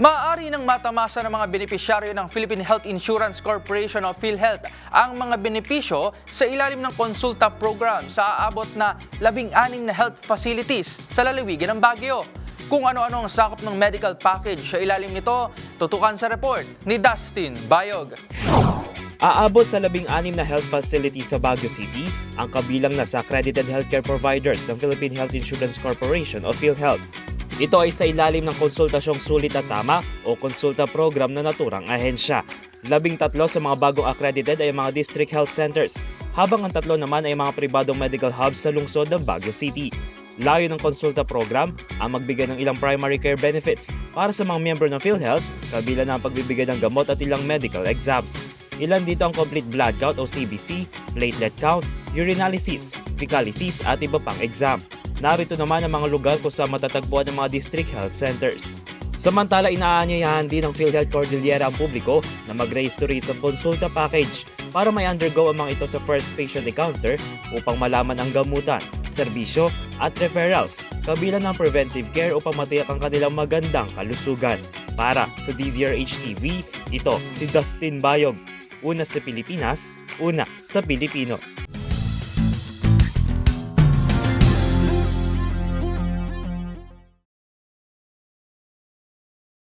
Maaari nang matamasa ng mga benepisyaryo ng Philippine Health Insurance Corporation o PhilHealth ang mga benepisyo sa ilalim ng konsulta program sa aabot na labing-aning na health facilities sa lalawigan ng Baguio. Kung ano-ano ang sakop ng medical package sa ilalim nito, tutukan sa report ni Dustin Bayog. Aabot sa labing-anim na health facility sa Baguio City ang kabilang na sa accredited healthcare providers ng Philippine Health Insurance Corporation o PhilHealth. Ito ay sa ilalim ng konsultasyong sulit at tama o konsulta program na naturang ahensya. Labing tatlo sa mga bagong accredited ay mga district health centers, habang ang tatlo naman ay mga pribadong medical hubs sa lungsod ng Baguio City. Layo ng konsulta program ang magbigay ng ilang primary care benefits para sa mga miyembro ng PhilHealth, kabila ang pagbibigay ng gamot at ilang medical exams. Ilan dito ang complete blood count o CBC, platelet count, urinalysis, fecalysis at iba pang exam. Narito naman ang mga lugar kung saan matatagpuan ng mga district health centers. Samantala, inaanyayahan din ng PhilHealth Cordillera ang publiko na mag-register sa konsulta package para may undergo ang mga ito sa first patient encounter upang malaman ang gamutan, serbisyo at referrals, kabilang ng preventive care upang matiyak ang kanilang magandang kalusugan. Para sa DZRH TV, ito si Dustin Bayog. Una sa Pilipinas, una sa Pilipino.